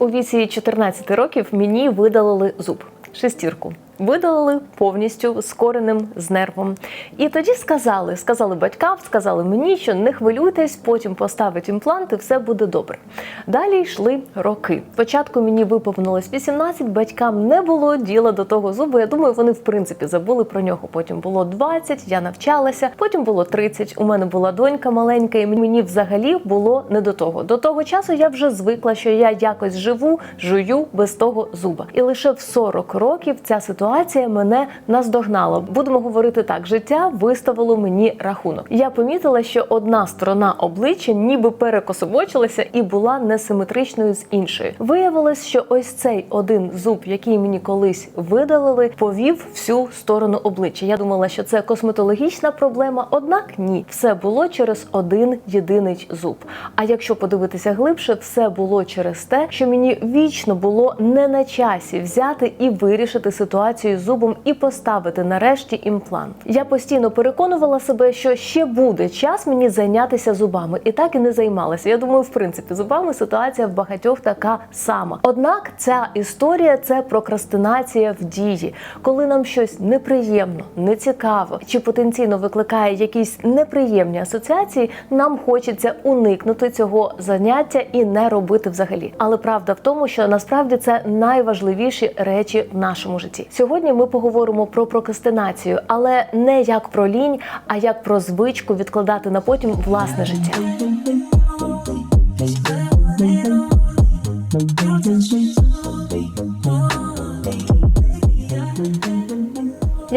У віці 14 років мені видалили зуб шестірку. Видалили повністю з коренем, з нервом. І тоді сказали, сказали батькам, сказали мені, що не хвилюйтесь, потім поставить імплант і все буде добре. Далі йшли роки. Спочатку мені виповнилось 18, батькам не було діла до того зубу. Я думаю, вони в принципі забули про нього. Потім було 20, я навчалася, потім було 30, У мене була донька маленька, і мені взагалі було не до того. До того часу я вже звикла, що я якось живу, жую без того зуба. І лише в 40 років ця ситуація мене наздогнала. Будемо говорити так: життя виставило мені рахунок. Я помітила, що одна сторона обличчя ніби перекособочилася і була несиметричною з іншою. Виявилось, що ось цей один зуб, який мені колись видалили, повів всю сторону обличчя. Я думала, що це косметологічна проблема, однак ні, все було через один єдиний зуб. А якщо подивитися глибше, все було через те, що мені вічно було не на часі взяти і вирішити ситуацію з зубом і поставити нарешті імплант. Я постійно переконувала себе, що ще буде час мені зайнятися зубами, і так і не займалася. Я думаю, в принципі, зубами ситуація в багатьох така сама. Однак ця історія це прокрастинація в дії, коли нам щось неприємно, нецікаво чи потенційно викликає якісь неприємні асоціації. Нам хочеться уникнути цього заняття і не робити взагалі. Але правда в тому, що насправді це найважливіші речі в нашому житті. Сьогодні ми поговоримо про прокрастинацію, але не як про лінь, а як про звичку відкладати на потім власне життя.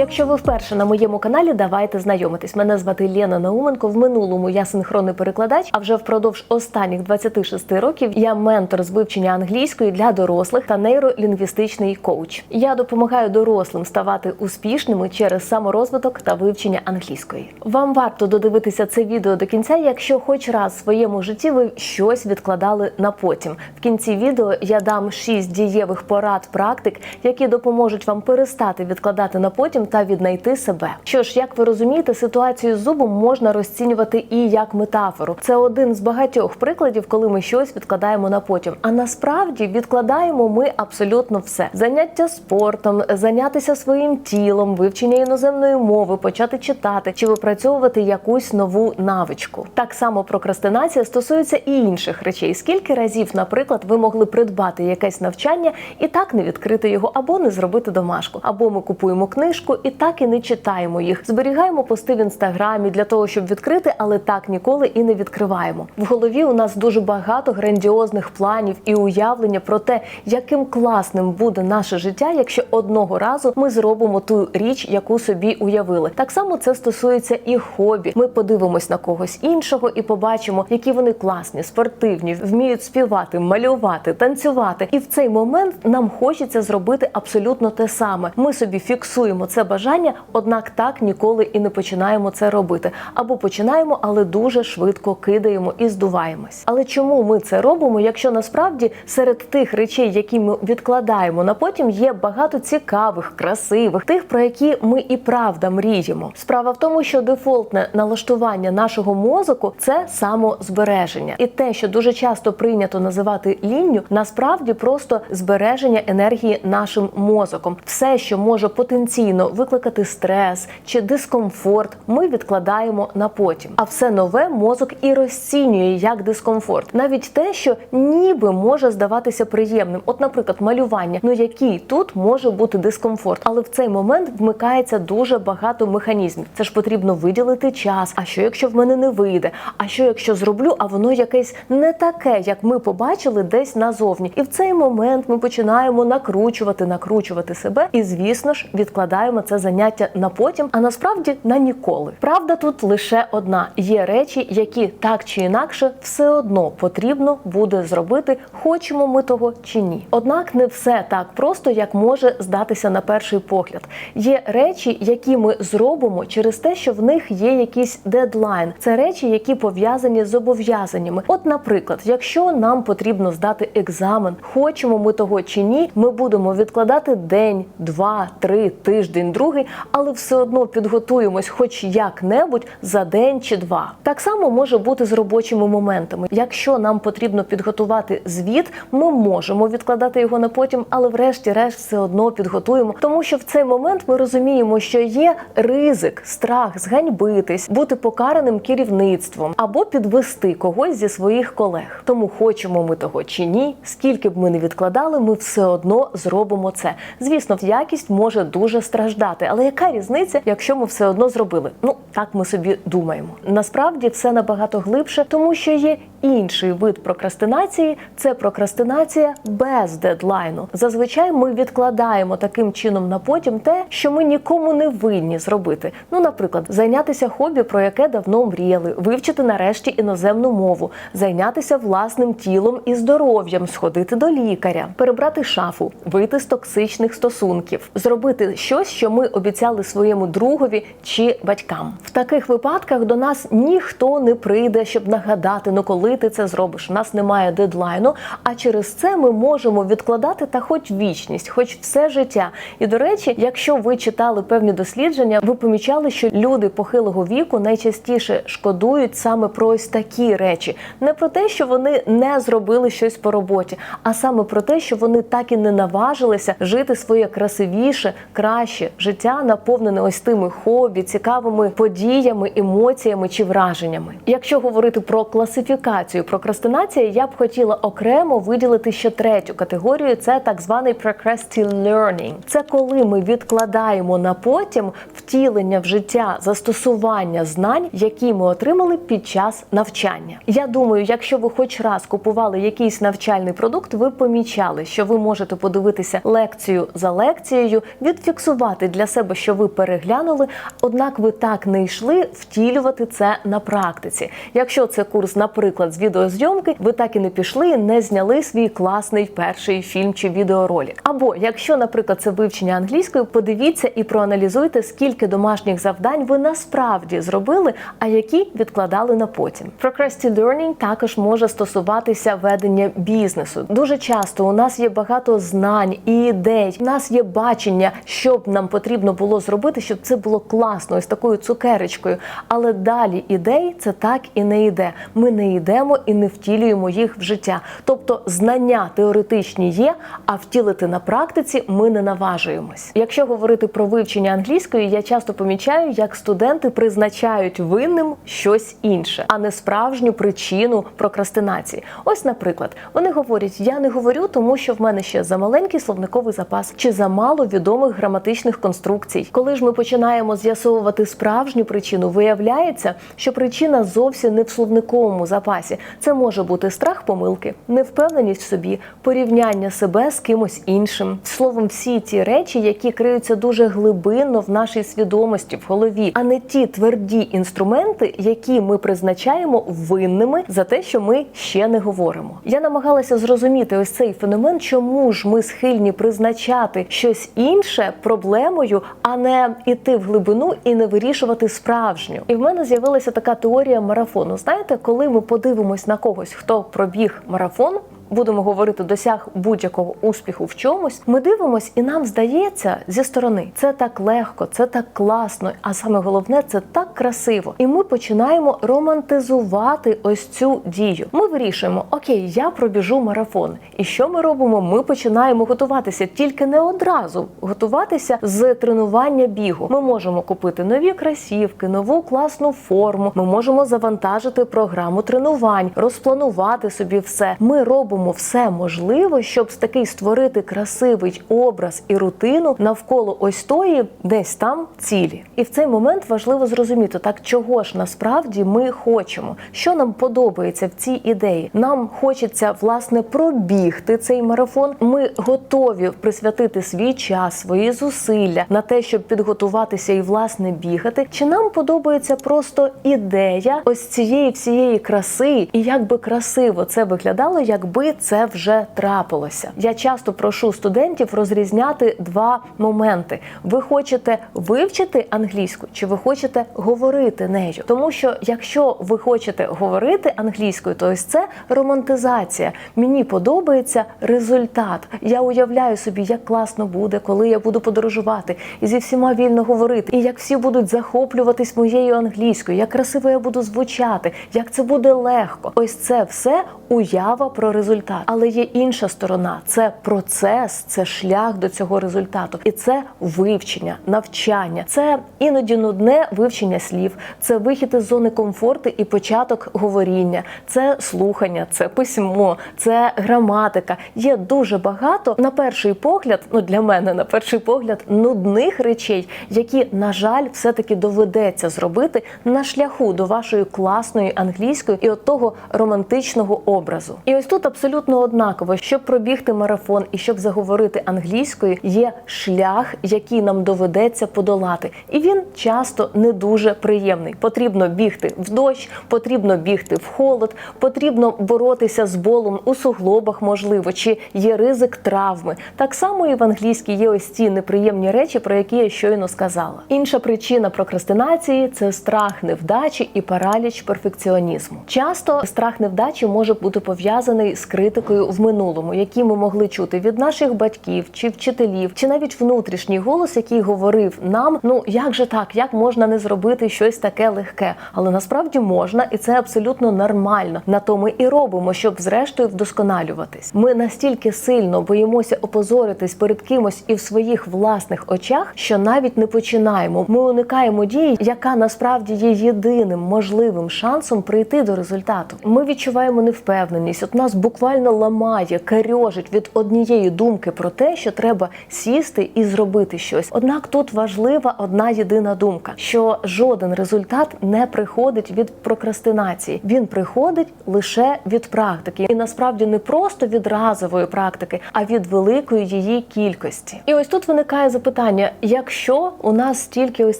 Якщо ви вперше на моєму каналі, давайте знайомитись. Мене звати Лена Науменко. В минулому я синхронний перекладач. А вже впродовж останніх 26 років я ментор з вивчення англійської для дорослих та нейролінгвістичний коуч. Я допомагаю дорослим ставати успішними через саморозвиток та вивчення англійської. Вам варто додивитися це відео до кінця, якщо хоч раз в своєму житті ви щось відкладали на потім. В кінці відео я дам 6 дієвих порад практик, які допоможуть вам перестати відкладати на потім та віднайти себе. Що ж, як ви розумієте, ситуацію з зубом можна розцінювати і як метафору. Це один з багатьох прикладів, коли ми щось відкладаємо на потім. А насправді відкладаємо ми абсолютно все: заняття спортом, зайнятися своїм тілом, вивчення іноземної мови, почати читати чи випрацьовувати якусь нову навичку. Так само прокрастинація стосується і інших речей. Скільки разів, наприклад, ви могли придбати якесь навчання і так не відкрити його, або не зробити домашку, або ми купуємо книжку і так і не читаємо їх. Зберігаємо пости в інстаграмі для того, щоб відкрити, але так ніколи і не відкриваємо. В голові у нас дуже багато грандіозних планів і уявлення про те, яким класним буде наше життя, якщо одного разу ми зробимо ту річ, яку собі уявили. Так само це стосується і хобі. Ми подивимось на когось іншого і побачимо, які вони класні, спортивні, вміють співати, малювати, танцювати. І в цей момент нам хочеться зробити абсолютно те саме. Ми собі фіксуємо це бажання, однак так ніколи і не починаємо це робити. Або починаємо, але дуже швидко кидаємо і здуваємось. Але чому ми це робимо, якщо насправді серед тих речей, які ми відкладаємо на потім, є багато цікавих, красивих, тих, про які ми і правда мріємо. Справа в тому, що дефолтне налаштування нашого мозку це самозбереження, і те, що дуже часто прийнято називати лінню, насправді просто збереження енергії нашим мозоком. Все, що може потенційно викликати стрес чи дискомфорт, ми відкладаємо на потім. А все нове мозок і розцінює як дискомфорт, навіть те, що ніби може здаватися приємним. От, наприклад, малювання. Ну який тут може бути дискомфорт, але в цей момент вмикається дуже багато механізмів. Це ж потрібно виділити час. А що якщо в мене не вийде? А що якщо зроблю, а воно якесь не таке, як ми побачили десь назовні? І в цей момент ми починаємо накручувати, накручувати себе, і звісно ж відкладаємо це заняття на потім, а насправді на ніколи. Правда, тут лише одна: є речі, які так чи інакше все одно потрібно буде зробити, хочемо ми того чи ні. Однак не все так просто, як може здатися на перший погляд. Є речі, які ми зробимо через те, що в них є якийсь дедлайн. Це речі, які пов'язані з зобов'язаннями. От, наприклад, якщо нам потрібно здати екзамен, хочемо ми того чи ні, ми будемо відкладати день, два, три, тиждень день-другий, але все одно підготуємось, хоч як-небудь за день чи два. Так само може бути з робочими моментами. Якщо нам потрібно підготувати звіт, ми можемо відкладати його на потім, але врешті-решт все одно підготуємо, тому що в цей момент ми розуміємо, що є ризик, страх, зганьбитись, бути покараним керівництвом або підвести когось зі своїх колег. Тому хочемо ми того чи ні, скільки б ми не відкладали, ми все одно зробимо це. Звісно, якість може дуже страждати, але яка різниця, якщо ми все одно зробили? Ну так ми собі думаємо. Насправді все набагато глибше, тому що є інший вид прокрастинації це прокрастинація без дедлайну. Зазвичай ми відкладаємо таким чином на потім те, що ми нікому не винні зробити. Ну, наприклад, зайнятися хобі, про яке давно мріяли, вивчити нарешті іноземну мову, зайнятися власним тілом і здоров'ям, сходити до лікаря, перебрати шафу, вийти з токсичних стосунків, зробити щось, що ми обіцяли своєму другові чи батькам. В таких випадках до нас ніхто не прийде, щоб нагадати, ну коли ти це зробиш. У нас немає дедлайну. А через це ми можемо відкладати та хоч вічність, хоч все життя. І до речі, якщо ви читали певні дослідження, ви помічали, що люди похилого віку найчастіше шкодують саме про ось такі речі, не про те, що вони не зробили щось по роботі, а саме про те, що вони так і не наважилися жити своє красивіше, краще життя, наповнене ось тими хобі, цікавими подіями, емоціями чи враженнями. Якщо говорити про класифікацію прокрастинації, я б хотіла окремо виділити ще третю категорію: це так званий procrastinating. Це коли ми відкладаємо на потім втілення в життя застосування знань, які ми отримали під час навчання. Я думаю, якщо ви хоч раз купували якийсь навчальний продукт, ви помічали, що ви можете подивитися лекцію за лекцією, відфіксувати для себе, що ви переглянули, однак ви так не йшли втілювати це на практиці. Якщо це курс, наприклад, з відеозйомки, ви так і не пішли, не зняли свій класний перший фільм чи відеоролик. Або якщо, наприклад, це вивчення англійської, подивіться і проаналізуйте, скільки домашніх завдань ви насправді зробили, а які відкладали на потім. Procrastinating learning також може стосуватися ведення бізнесу. Дуже часто у нас є багато знань і ідей. У нас є бачення, що б нам потрібно було зробити, щоб це було класно, ось такою цукеречкою. Але далі ідей це так і не йде. Ми не йдемо і не втілюємо їх в життя. Тобто знання теоретичні є, а втілити на практиці ми не наважуємось. Якщо говорити про вивчення англійської, я часто помічаю, як студенти призначають винним щось інше, а не справжню причину прокрастинації. Ось, наприклад, вони говорять: я не говорю, тому що в мене ще замаленький словниковий запас чи замало відомих граматичних конструкцій. Коли ж ми починаємо з'ясовувати справжню причину, виявляється, що причина зовсім не в словниковому запасі. Це може бути страх помилки, невпевненість в собі, порівняння себе з кимось іншим. Словом, всі ті речі, які криються дуже глибинно в нашій свідомості, в голові, а не ті тверді інструменти, які ми призначаємо винними за те, що ми ще не говоримо. Я намагалася зрозуміти ось цей феномен, чому ж ми схильні призначати щось інше проблемою, а не іти в глибину і не вирішувати справжню. І в мене з'явилася така теорія марафону. Знаєте, коли ми подивимось на когось, хто пробіг марафон. Будемо говорити, досяг будь-якого успіху в чомусь. Ми дивимось, і нам здається зі сторони, це так легко, це так класно, а саме головне, це так красиво. І ми починаємо романтизувати ось цю дію. Ми вирішуємо, окей, я пробіжу марафон. І що ми робимо? Ми починаємо готуватися, тільки не одразу готуватися з тренування бігу. Ми можемо купити нові красівки, нову класну форму. Ми можемо завантажити програму тренувань, розпланувати собі все. Ми робимо все можливе, щоб такий створити красивий образ і рутину навколо ось тої, десь там цілі. І в цей момент важливо зрозуміти, так чого ж насправді ми хочемо, що нам подобається в цій ідеї. Нам хочеться власне пробігти цей марафон. Ми готові присвятити свій час, свої зусилля на те, щоб підготуватися і власне бігати. Чи нам подобається просто ідея ось цієї всієї краси, і як би красиво це виглядало, якби це вже трапилося. Я часто прошу студентів розрізняти два моменти: ви хочете вивчити англійську, чи ви хочете говорити нею? Тому що якщо ви хочете говорити англійською, то ось це романтизація. Мені подобається результат. Я уявляю собі, як класно буде, коли я буду подорожувати і зі всіма вільно говорити, і як всі будуть захоплюватись моєю англійською, як красиво я буду звучати, як це буде легко. Ось це все уява про результат. Але є інша сторона: це процес, це шлях до цього результату, і це вивчення, навчання. Це іноді нудне вивчення слів, це вихід із зони комфорту і початок говоріння, це слухання, це письмо, це граматика. Є дуже багато на перший погляд, ну для мене на перший погляд, нудних речей, які, на жаль, все-таки доведеться зробити на шляху до вашої класної англійської і от того романтичного образу. І ось тут абсолютно однаково, щоб пробігти марафон і щоб заговорити англійською, є шлях, який нам доведеться подолати, і він часто не дуже приємний. Потрібно бігти в дощ, потрібно бігти в холод, потрібно боротися з болом у суглобах, можливо, чи є ризик травми. Так само і в англійській є ось ці неприємні речі, про які я щойно сказала. Інша причина прокрастинації це страх невдачі і параліч перфекціонізму. Часто страх невдачі може бути пов'язаний з критикою в минулому, які ми могли чути від наших батьків чи вчителів, чи навіть внутрішній голос, який говорив нам: ну як же так, як можна не зробити щось таке легке, але насправді можна, і це абсолютно нормально. На то ми і робимо, щоб зрештою вдосконалюватись. Ми настільки сильно боїмося опозоритись перед кимось і в своїх власних очах, що навіть не починаємо. Ми уникаємо дії, яка насправді є єдиним можливим шансом прийти до результату. Ми відчуваємо невпевненість. От нас буквально ламає, карьожить від однієї думки про те, що треба сісти і зробити щось. Однак тут важлива одна єдина думка: що жоден результат не приходить від прокрастинації, він приходить лише від практики, і насправді не просто від разової практики, а від великої її кількості. І ось тут виникає запитання: якщо у нас стільки ось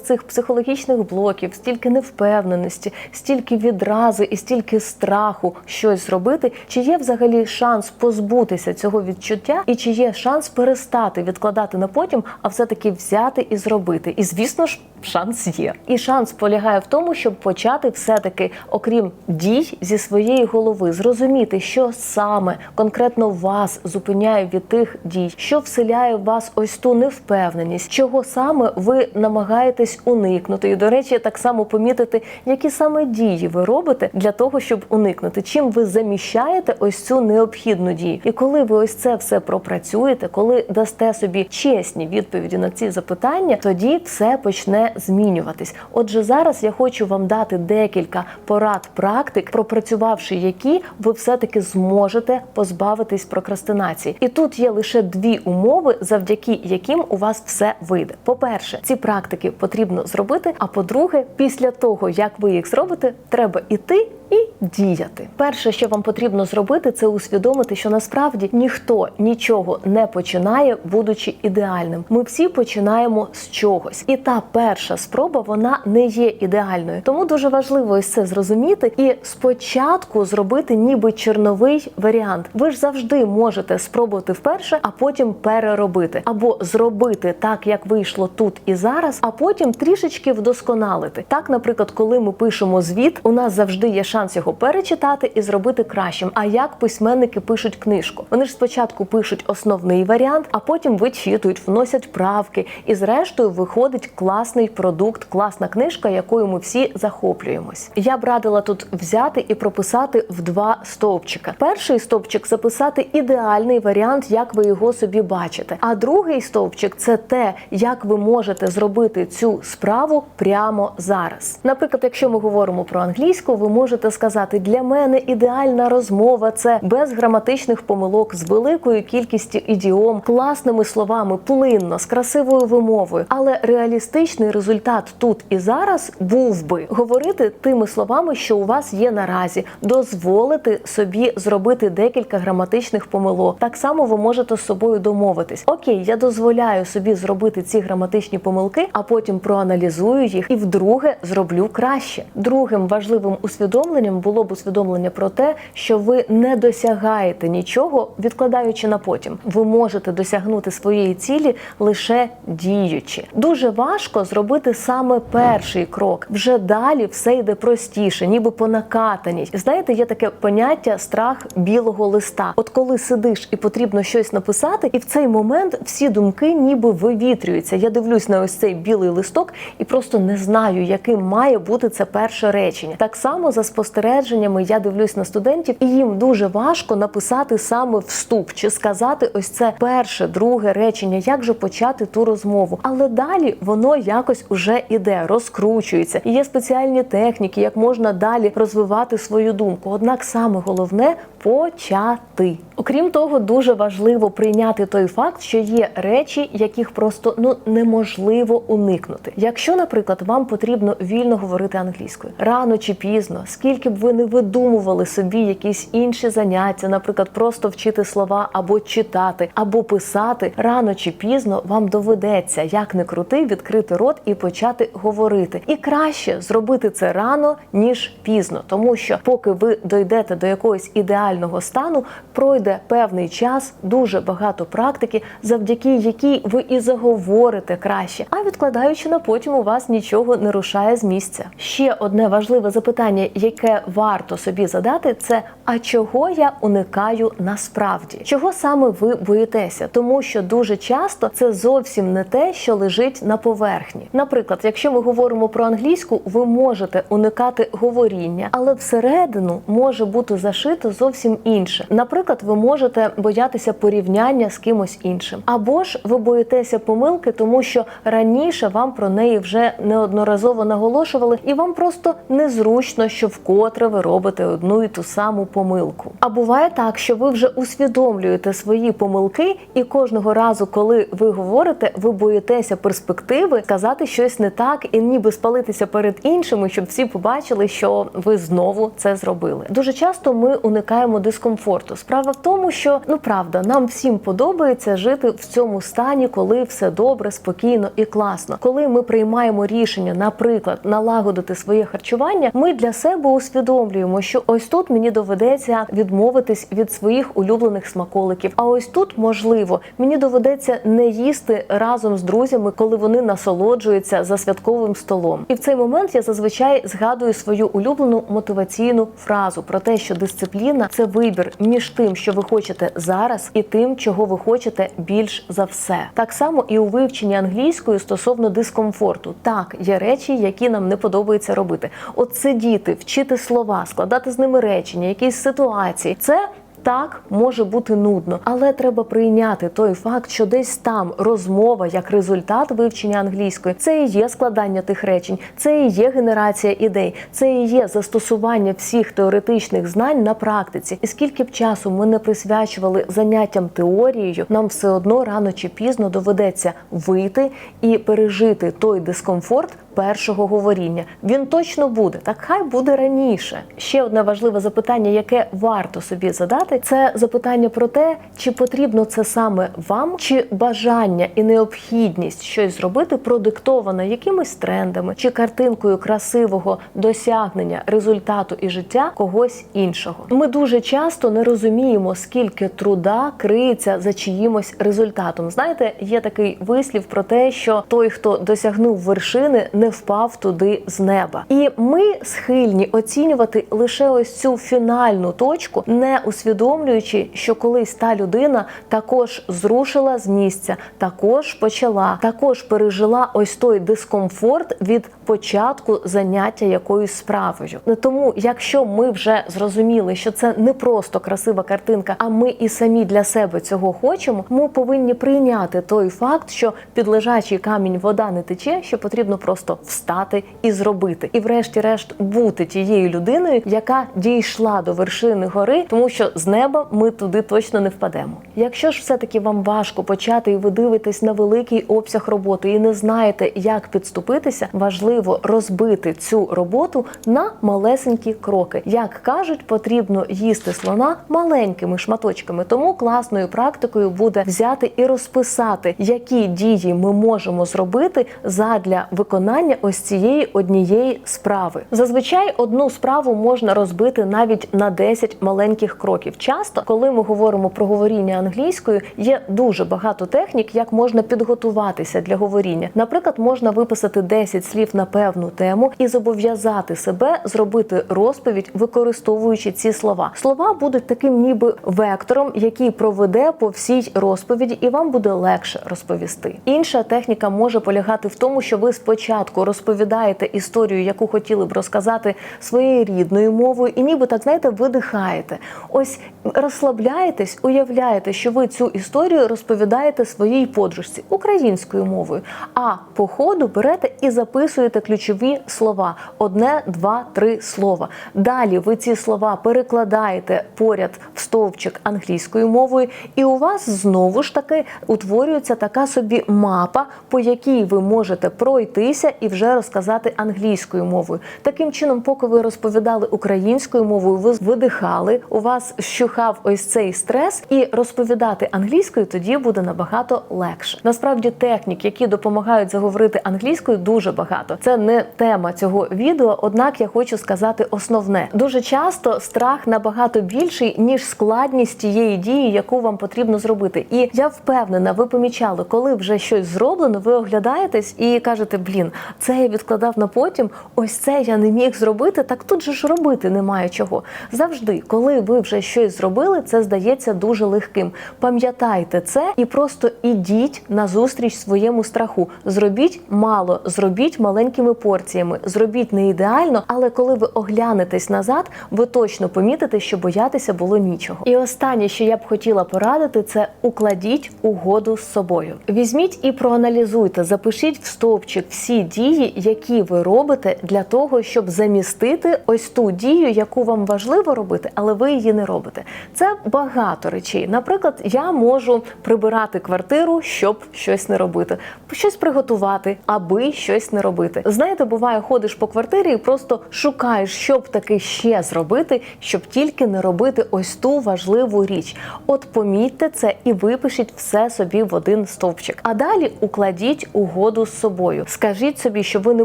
цих психологічних блоків, стільки невпевненості, стільки відрази і стільки страху щось зробити, чи є взагалі шанс позбутися цього відчуття, і чи є шанс перестати відкладати на потім, а все-таки взяти і зробити? І звісно ж, шанс є. І шанс полягає в тому, щоб почати все-таки, окрім дій зі своєї голови, зрозуміти, що саме конкретно вас зупиняє від тих дій, що вселяє в вас ось ту невпевненість, чого саме ви намагаєтесь уникнути. І, до речі, так само помітити, які саме дії ви робите для того, щоб уникнути, чим ви заміщаєте ось цю необхідну дію. І коли ви ось це все пропрацюєте, коли дасте собі чесні відповіді на ці запитання, тоді все почне змінюватись. Отже, зараз я хочу вам дати декілька порад практик, пропрацювавши які ви все-таки зможете позбавитись прокрастинації. І тут є лише дві умови, завдяки яким у вас все вийде. По-перше, ці практики потрібно зробити. А по-друге, після того як ви їх зробите, треба іти. І діяти. Перше, що вам потрібно зробити, це усвідомити, що насправді ніхто нічого не починає, будучи ідеальним. Ми всі починаємо з чогось, і та перша спроба вона не є ідеальною. Тому дуже важливо ось це зрозуміти і спочатку зробити ніби черновий варіант. Ви ж завжди можете спробувати вперше, а потім переробити або зробити так, як вийшло тут і зараз, а потім трішечки вдосконалити. Так, наприклад, коли ми пишемо звіт, у нас завжди є шанс його перечитати і зробити кращим. А як письменники пишуть книжку? Вони ж спочатку пишуть основний варіант, а потім вичитують, вносять правки, і зрештою виходить класний продукт, класна книжка, якою ми всі захоплюємось. Я б радила тут взяти і прописати в два стовпчика. Перший стовпчик записати ідеальний варіант, як ви його собі бачите. А другий стовпчик це те, як ви можете зробити цю справу прямо зараз. Наприклад, якщо ми говоримо про англійську, ви можете сказати: для мене ідеальна розмова це без граматичних помилок, з великою кількістю ідіом, класними словами, плинно, з красивою вимовою. Але реалістичний результат результат тут і зараз був би говорити тими словами, що у вас є наразі, дозволити собі зробити декілька граматичних помилок. Так само ви можете з собою домовитись. Окей, я дозволяю собі зробити ці граматичні помилки, а потім проаналізую їх і вдруге зроблю краще. Другим важливим усвідомленням було б усвідомлення про те, що ви не досягаєте нічого, відкладаючи на потім. Ви можете досягнути своєї цілі лише діючи. Дуже важко зробити саме перший крок. Вже далі все йде простіше, ніби по накатаній. Знаєте, є таке поняття страх білого листа. От коли сидиш і потрібно щось написати, і в цей момент всі думки ніби вивітрюються. Я дивлюсь на ось цей білий листок і просто не знаю, яким має бути це перше речення. Так само за спостереженнями я дивлюсь на студентів, і їм дуже важко написати саме вступ чи сказати ось це перше, друге речення, як же почати ту розмову. Але далі воно якось уже іде, розкручується. І є спеціальні техніки, як можна далі розвивати свою думку. Однак саме головне почати. Окрім того, дуже важливо прийняти той факт, що є речі, яких просто ну неможливо уникнути. Якщо, наприклад, вам потрібно вільно говорити англійською рано чи пізно, скільки б ви не видумували собі якісь інші заняття, наприклад, просто вчити слова або читати, або писати, рано чи пізно вам доведеться, як не крути, відкрити рот і почати говорити. І краще зробити це рано ніж пізно, тому що поки ви дойдете до якогось ідеального стану, пройде певний час, дуже багато практики, завдяки якій ви і заговорите краще. А відкладаючи на потім, у вас нічого не рушає з місця. Ще одне важливе запитання, яке варто собі задати, це а чого я уникаю насправді? Чого саме ви боїтеся? Тому що дуже часто це зовсім не те, що лежить на поверхні. Наприклад, якщо ми говоримо про англійську, ви можете уникати говоріння, але всередину може бути зашито зовсім інше. Наприклад, ви можете боятися порівняння з кимось іншим, або ж ви боїтеся помилки, тому що раніше вам про неї вже неодноразово наголошували, і вам просто незручно, що вкотре ви робите одну і ту саму помилку. А буває так, що ви вже усвідомлюєте свої помилки, і кожного разу, коли ви говорите, ви боїтеся перспективи сказати щось не так і ніби спалитися перед іншими, щоб всі побачили, що ви знову це зробили. Дуже часто ми уникаємо дискомфорту. Справа в тому, що ну правда, нам всім подобається жити в цьому стані, коли все добре, спокійно і класно. Коли ми приймаємо рішення, наприклад, налагодити своє харчування, ми для себе усвідомлюємо, що ось тут мені доведеться відмовитись від своїх улюблених смаколиків. А ось тут можливо мені доведеться не їсти разом з друзями, коли вони насолоджуються за святковим столом. І в цей момент я зазвичай згадую свою улюблену мотиваційну фразу про те, що дисципліна це вибір між тим, що ви хочете зараз, і тим, чого ви хочете більш за все. Так само і у вивченні англійської стосовно дискомфорту. Так, є речі, які нам не подобається робити. От сидіти, вчити слова, складати з ними речення, якісь ситуації. Це так, може бути нудно, але треба прийняти той факт, що десь там розмова як результат вивчення англійської це і є складання тих речень, це і є генерація ідей, це і є застосування всіх теоретичних знань на практиці. І скільки б часу ми не присвячували заняттям теорією, нам все одно рано чи пізно доведеться вийти і пережити той дискомфорт. Першого говоріння він точно буде, так хай буде раніше. Ще одне важливе запитання, яке варто собі задати, це запитання про те, чи потрібно це саме вам, чи бажання і необхідність щось зробити продиктовано якимись трендами чи картинкою красивого досягнення результату і життя когось іншого. Ми дуже часто не розуміємо, скільки труда криється за чиїмось результатом. Знаєте, є такий вислів про те, що той, хто досягнув вершини, не впав туди з неба. І ми схильні оцінювати лише ось цю фінальну точку, не усвідомлюючи, що колись та людина також зрушила з місця, також почала, також пережила ось той дискомфорт від початку заняття якоюсь справою. Тому, якщо ми вже зрозуміли, що це не просто красива картинка, а ми і самі для себе цього хочемо, ми повинні прийняти той факт, що під лежачий камінь вода не тече, що потрібно просто встати і зробити, і, врешті-решт, бути тією людиною, яка дійшла до вершини гори, тому що з неба, ми туди точно не впадемо. Якщо ж все-таки вам важко почати і ви дивитесь на великий обсяг роботи і не знаєте, як підступитися, важливо розбити цю роботу на малесенькі кроки. Як кажуть, потрібно їсти слона маленькими шматочками. Тому класною практикою буде взяти і розписати, які дії ми можемо зробити задля виконання ось цієї однієї справи. Зазвичай одну справу можна розбити навіть на 10 маленьких кроків. Часто, коли ми говоримо про говоріння англійською, є дуже багато технік, як можна підготуватися для говоріння. Наприклад, можна виписати 10 слів на певну тему і зобов'язати себе зробити розповідь, використовуючи ці слова. Слова будуть таким, ніби вектором, який проведе по всій розповіді, і вам буде легше розповісти. Інша техніка може полягати в тому, що ви спочатку розповідаєте історію, яку хотіли б розказати своєю рідною мовою, і ніби так знаєте, видихаєте. Ось розслабляєтесь, уявляєте, що ви цю історію розповідаєте своїй подружці українською мовою. А по ходу берете і записуєте ключові слова: одне, два, три слова. Далі ви ці слова перекладаєте поряд в стовпчик англійською мовою, і у вас знову ж таки утворюється така собі мапа, по якій ви можете пройтися і вже розказати англійською мовою. Таким чином, поки ви розповідали українською мовою, ви видихали, у вас щухав ось цей стрес, і розповідати англійською тоді буде набагато легше. Насправді технік, які допомагають заговорити англійською, дуже багато. Це не тема цього відео, однак я хочу сказати основне. Дуже часто страх набагато більший ніж складність тієї дії, яку вам потрібно зробити. І я впевнена, ви помічали, коли вже щось зроблено, ви оглядаєтесь і кажете: блін, це я відкладав на потім. Ось це я не міг зробити. Так тут же ж робити немає чого. Завжди, коли ви вже щось зробили, це здається дуже легким. Пам'ятайте це і просто ідіть на зустріч своєму страху. Зробіть мало, зробіть маленькими порціями, зробіть не ідеально, але коли ви оглянетесь назад, ви точно помітите, що боятися було нічого. І останнє, що я б хотіла порадити, це укладіть угоду з собою. Візьміть і проаналізуйте, запишіть в стовпчик всі дії, які ви робите для того, щоб замістити ось ту дію, яку вам важливо робити, але ви її не робите. Це багато речей. Наприклад, я можу прибирати квартиру, щоб щось не робити, щось приготувати, аби щось не робити. Знаєте, буває, ходиш по квартирі і просто шукаєш, що б таки ще зробити, щоб тільки не робити ось ту важливу річ. От помітьте це і випишіть все собі в один стовпчик. А далі укладіть угоду з собою. Скажіть собі, що ви не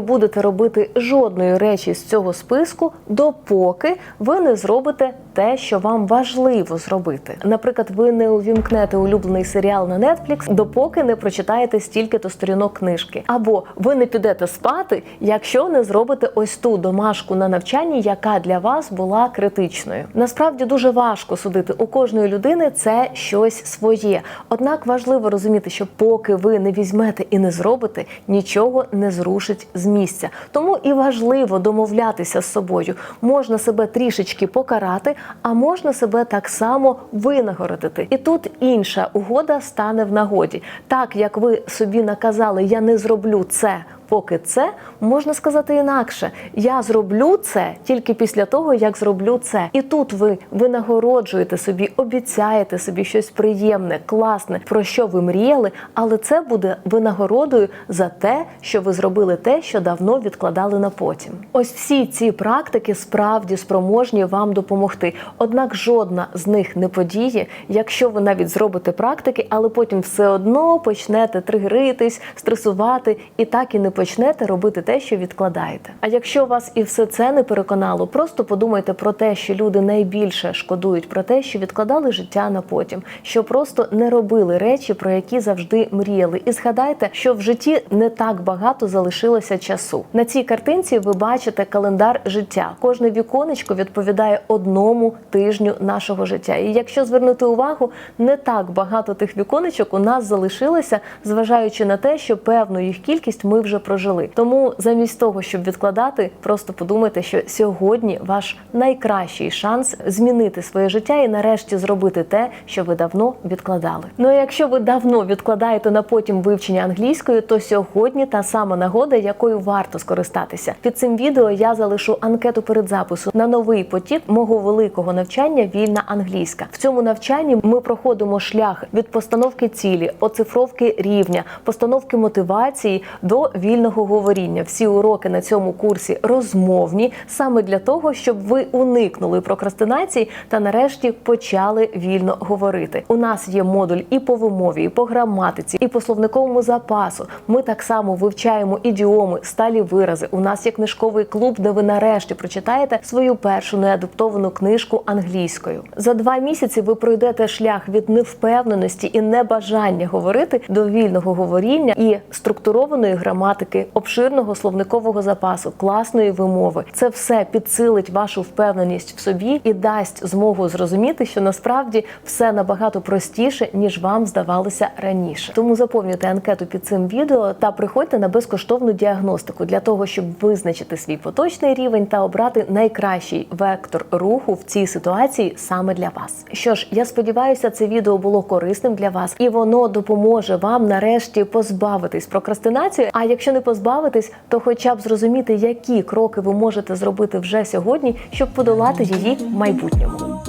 будете робити жодної речі з цього списку, допоки ви не зробите те, що вам важливо зробити. Наприклад, ви не увімкнете улюблений серіал на Netflix, допоки не прочитаєте стільки-то сторінок книжки, або ви не підете спати, якщо не зробите ось ту домашку на навчанні, яка для вас була критичною. Насправді дуже важко судити у кожної людини це щось своє. Однак важливо розуміти, що поки ви не візьмете і не зробите, нічого не зрушить з місця. Тому і важливо домовлятися з собою. Можна себе трішечки покарати, а можна себе так само винагородити. І тут інша угода стане в нагоді. Так як ви собі наказали, я не зроблю це. Поки це можна сказати інакше, я зроблю це тільки після того, як зроблю це. І тут ви винагороджуєте собі, обіцяєте собі щось приємне, класне, про що ви мріяли, але це буде винагородою за те, що ви зробили те, що давно відкладали на потім. Ось всі ці практики справді спроможні вам допомогти. Однак жодна з них не подіє, якщо ви навіть зробите практики, але потім все одно почнете тригеритись, стресувати і так і не почнете робити те, що відкладаєте. А якщо вас і все це не переконало, просто подумайте про те, що люди найбільше шкодують про те, що відкладали життя на потім, що просто не робили речі, про які завжди мріяли. І згадайте, що в житті не так багато залишилося часу. На цій картинці ви бачите календар життя. Кожне віконечко відповідає одному тижню нашого життя. І якщо звернути увагу, не так багато тих віконечок у нас залишилося, зважаючи на те, що певну їх кількість ми вже прожили. Тому замість того, щоб відкладати, просто подумайте, що сьогодні ваш найкращий шанс змінити своє життя і нарешті зробити те, що ви давно відкладали. Ну а якщо ви давно відкладаєте на потім вивчення англійської, то сьогодні та сама нагода, якою варто скористатися. Під цим відео я залишу анкету перед запису на новий потік мого великого навчання Вільна англійська. В цьому навчанні ми проходимо шлях від постановки цілі, оцифровки рівня, постановки мотивації до вільного говоріння. Всі уроки на цьому курсі розмовні саме для того, щоб ви уникнули прокрастинації та нарешті почали вільно говорити. У нас є модуль і по вимові, і по граматиці, і по словниковому запасу. Ми так само вивчаємо ідіоми, сталі вирази. У нас є книжковий клуб, де ви нарешті прочитаєте свою першу неадаптовану книжку англійською. За два місяці ви пройдете шлях від невпевненості і небажання говорити до вільного говоріння і структурованої граматики, обширного словникового запасу, класної вимови. Це все підсилить вашу впевненість в собі і дасть змогу зрозуміти, що насправді все набагато простіше, ніж вам здавалося раніше. Тому заповнюйте анкету під цим відео та приходьте на безкоштовну діагностику для того, щоб визначити свій поточний рівень та обрати найкращий вектор руху в цій ситуації саме для вас. Що ж, я сподіваюся, це відео було корисним для вас, і воно допоможе вам нарешті позбавитись прокрастинації. А якщо не позбавитись, то хоча б зрозуміти, які кроки ви можете зробити вже сьогодні, щоб подолати її в майбутньому.